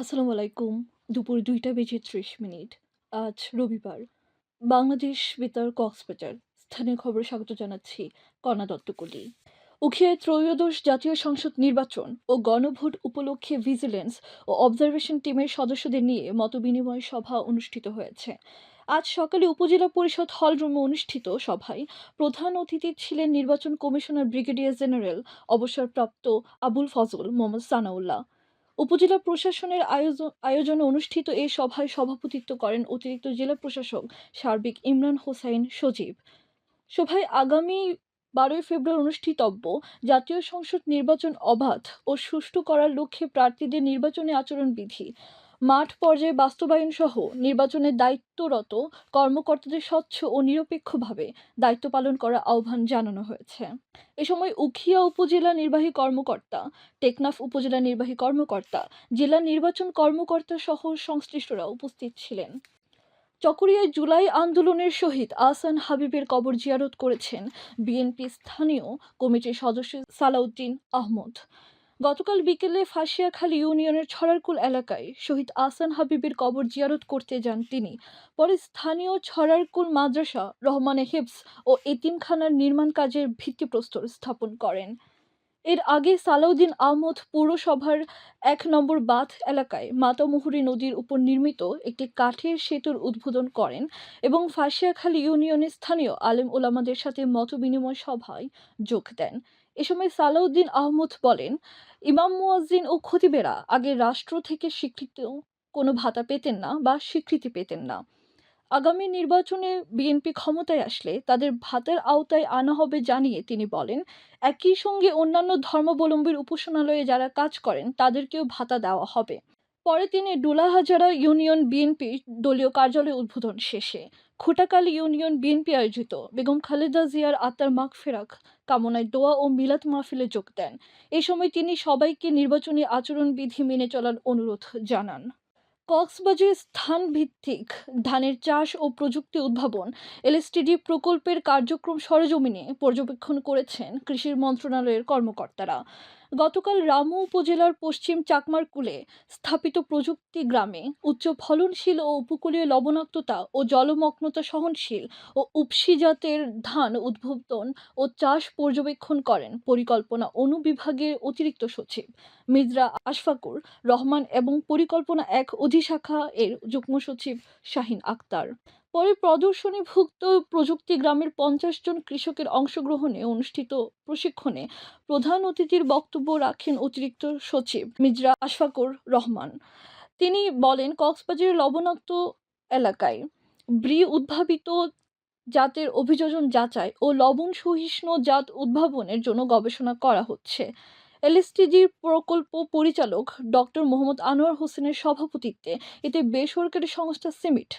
আসসালামু আলাইকুম। দুপুর দুইটা বেজে ৩০ মিনিট। আজ রবিবার। বাংলাদেশ বেতার কক্সবাজার। স্থানীয় খবরে স্বাগত জানাচ্ছি কণা দত্তকলি। উখিয়ায় ত্রয়োদশ জাতীয় সংসদ নির্বাচন ও গণভোট উপলক্ষে ভিজিলেন্স ও অবজারভেশন টিমের সদস্যদের নিয়ে মতবিনিময় সভা অনুষ্ঠিত হয়েছে। আজ সকালে উপজেলা পরিষদ হলরুমে অনুষ্ঠিত সভায় প্রধান অতিথি ছিলেন নির্বাচন কমিশনার ব্রিগেডিয়ার জেনারেল অবসরপ্রাপ্ত আবুল ফজল মোহাম্মদ সানাউল্লাহ। উপজেলা প্রশাসনের আয়োজন আয়োজনে অনুষ্ঠিত এই সভায় সভাপতিত্ব করেন অতিরিক্ত জেলা প্রশাসক সার্বিক ইমরান হোসাইন সজীব। সভায় আগামী বারোই ফেব্রুয়ারি অনুষ্ঠিতব্য জাতীয় সংসদ নির্বাচন অবাধ ও সুষ্ঠু করার লক্ষ্যে প্রার্থীদের নির্বাচনী আচরণবিধি। মাঠ পর্যায়ে বাস্তবায়ন সহ নির্বাচনের দায়িত্বরত কর্মকর্তাদের স্বচ্ছ ও নিরপেক্ষভাবে দায়িত্ব পালন করার আহ্বান জানানো হয়েছে। এ সময় উখিয়া উপজেলা নির্বাহী কর্মকর্তা, টেকনাফ উপজেলা নির্বাহী কর্মকর্তা, জেলা নির্বাচন কর্মকর্তা সহ সংশ্লিষ্টরা উপস্থিত ছিলেন। চকরিয়ায় জুলাই আন্দোলনের শহীদ আহসান হাবিবের কবর জিয়ারত করেছেন বিএনপি স্থানীয় কমিটির সদস্য সালাউদ্দিন আহমদ। গতকাল বিকেলে ফাঁসিয়াখালী ইউনিয়নের ছড়ারকুল এলাকায় শহীদ আসান হাবিবের কবর জিয়ারত করতে যান তিনি। পরে স্থানীয় ছড়ারকুল মাদ্রাসা, রহমানে হিবস ও এতিমখানার নির্মাণ কাজের ভিত্তিপ্রস্তর স্থাপন করেন। এর আগে সালাউদ্দিন আহমদ পৌরসভার এক নম্বর বাঁধ এলাকায় মাতামুহুরী নদীর উপর নির্মিত একটি কাঠের সেতুর উদ্বোধন করেন এবং ফাঁসিয়াখালী ইউনিয়নের স্থানীয় আলেম ওলামাদের সাথে মতবিনিময় সভায় যোগ দেন। এ সময় সালাউদ্দিন আহমদ বলেন, ইমাম মুয়াজ্জিন ও খতিবেরা আগে রাষ্ট্র থেকে স্বীকৃত কোনো ভাতা পেতেন না বা স্বীকৃতি পেতেন না। আগামী নির্বাচনে বিএনপি ক্ষমতায় আসলে তাদের ভাতের আওতায় আনা হবে জানিয়ে তিনি বলেন, একই সঙ্গে অন্যান্য ধর্মাবলম্বীর উপাসনালয়ে যারা কাজ করেন তাদেরকেও ভাতা দেওয়া হবে। পরে তিনি ডোলাহাজারা ইউনিয়ন বিএনপি দলীয় কার্যালয় উদ্বোধন শেষে খুটাকালী ইউনিয়ন বিএনপি আয়োজিত বেগম খালেদা জিয়ার আত্মার মাগ ফেরাক কামনায় দোয়া ও মিলাদ মাহফিলে যোগ দেন। এ সময় তিনি সবাইকে নির্বাচনী আচরণবিধি মেনে চলার অনুরোধ জানান। কক্সবাজার স্থান ভিত্তিক ধানের চাষ ও প্রযুক্তি উদ্ভাবন এলএসটিডি প্রকল্পের কার্যক্রম সরেজমিনে পর্যবেক্ষণ করেছেন কৃষি মন্ত্রণালয়ের কর্মকর্তারা। গতকাল রামু উপজেলার পশ্চিম চাকমারকুলে স্থাপিত প্রযুক্তি গ্রামে উচ্চ ফলনশীল ও উপকূলীয় লবণাক্ততা ও জলমগ্নতা সহনশীল ও উপসি জাতের ধান উদ্ভাবন ও চাষ পর্যবেক্ষণ করেন পরিকল্পনা অনুবিভাগের অতিরিক্ত সচিব মিজরা আশফাকুর রহমান এবং পরিকল্পনা এক অধিশাখা এর যুগ্ম সচিব শাহিন আক্তার। পরে প্রদর্শনীভুক্ত প্রযুক্তি গ্রামের পঞ্চাশ জন কৃষকের অংশগ্রহণে অনুষ্ঠিত প্রশিক্ষণে প্রধান অতিথির বক্তব্য রাখেন অতিরিক্ত সচিব মিজরা আশফাকুর রহমান। তিনি বলেন, কক্সবাজারের লবণাক্ত এলাকায় ব্রি উদ্ভাবিত জাতের অভিযোজন যাচাই ও লবণ সহিষ্ণু জাত উদ্ভাবনের জন্য গবেষণা করা হচ্ছে। এলএসটিজির প্রকল্প পরিচালক ডক্টর মোহাম্মদ আনোয়ার হোসেনের সভাপতিত্বে এতে বেসরকারি সংস্থা সিমিট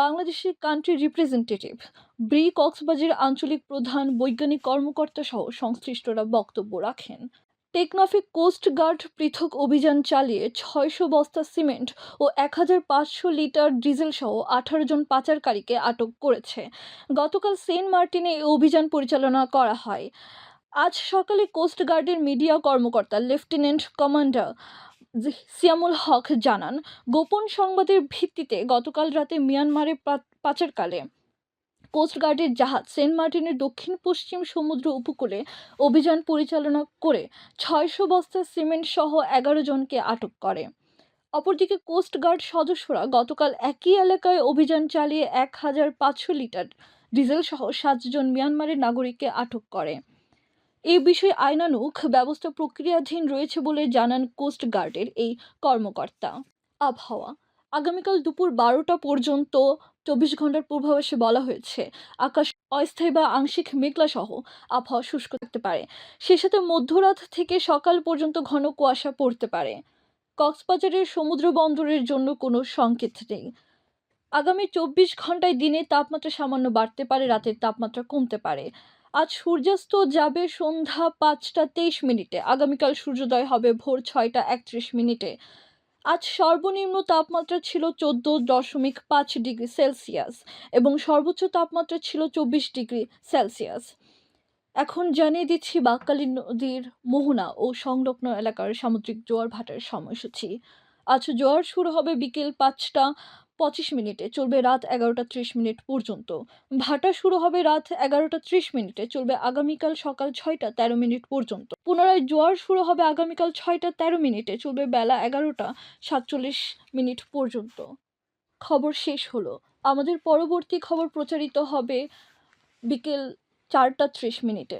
বাংলাদেশের কান্ট্রি রিপ্রেজেন্টেটিভ ব্রি কক্সবাজার আঞ্চলিক প্রধান বৈজ্ঞানিক কর্মকর্তা সহ সংশ্লিষ্টরা বক্তব্য রাখেন। টেকনাফে কোস্ট গার্ড পৃথক অভিযান চালিয়ে ছয়শো বস্তা সিমেন্ট ও এক হাজার পাঁচশো লিটার ডিজেল সহ আঠারো জন পাচারকারীকে আটক করেছে। গতকাল সেন্ট মার্টিনে এই অভিযান পরিচালনা করা হয়। আজ সকালে কোস্ট গার্ডের মিডিয়া কর্মকর্তা লেফটেন্যান্ট কমান্ডার সিয়ামুল হক জানান, গোপন সংবাদের ভিত্তিতে গতকাল রাতে মিয়ানমারে পাচারকালে কোস্টগার্ডের জাহাজ সেন্ট মার্টিনের দক্ষিণ পশ্চিম সমুদ্র উপকূলে অভিযান পরিচালনা করে ছয়শো বস্তা সিমেন্ট সহ এগারো জনকে আটক করে। অপরদিকে কোস্টগার্ড সদস্যরা গতকাল একই এলাকায় অভিযান চালিয়ে এক হাজার পাঁচশো লিটার ডিজেল সহ সাতজন মিয়ানমারের নাগরিককে আটক করে। এই বিষয়ে আইনানুগ ব্যবস্থা প্রক্রিয়াধীন রয়েছে বলে জানান কোস্ট গার্ডের এই কর্মকর্তা। আবহাওয়া। আগামীকাল দুপুর বারোটা পর্যন্ত চব্বিশ ঘণ্টার পূর্বাভাসে বলা হয়েছে, আকাশ অস্থায়ী বা আংশিক মেঘলা সহ আবহাওয়া শুষ্ক থাকতে পারে। সে সাথে মধ্যরাত থেকে সকাল পর্যন্ত ঘন কুয়াশা পড়তে পারে। কক্সবাজারের সমুদ্র বন্দরের জন্য কোনো সংকেত নেই। আগামী চব্বিশ ঘন্টায় দিনে তাপমাত্রা সামান্য বাড়তে পারে, রাতের তাপমাত্রা কমতে পারে। আজ সূর্যাস্ত যাবে সন্ধ্যা পাঁচটা তেইশ মিনিটে। আগামীকাল সূর্যোদয় হবে ভোর ছয়টা একত্রিশ মিনিটে। আজ সর্বনিম্ন তাপমাত্রা ছিল চোদ্দ দশমিক পাঁচ ডিগ্রি সেলসিয়াস এবং সর্বোচ্চ তাপমাত্রা ছিল চব্বিশ ডিগ্রি সেলসিয়াস। এখন জানিয়ে দিচ্ছি বাক্কালী নদীর মোহনা ও সংলগ্ন এলাকার সামুদ্রিক জোয়ার ভাটার সময়সূচি। আজ জোয়ার শুরু হবে বিকেল পাঁচটা। পঁচিশ মিনিটে চলবে রাত এগারোটা ত্রিশ মিনিট পর্যন্ত। ভাটা শুরু হবে রাত এগারোটা ত্রিশ মিনিটে, চলবে আগামীকাল সকাল ছয়টা তেরো মিনিট পর্যন্ত। পুনরায় জোয়ার শুরু হবে আগামীকাল ছয়টা তেরো মিনিটে, চলবে বেলা এগারোটা সাতচল্লিশ মিনিট পর্যন্ত। খবর শেষ হলো। আমাদের পরবর্তী খবর প্রচারিত হবে বিকেল চারটা ত্রিশ মিনিটে।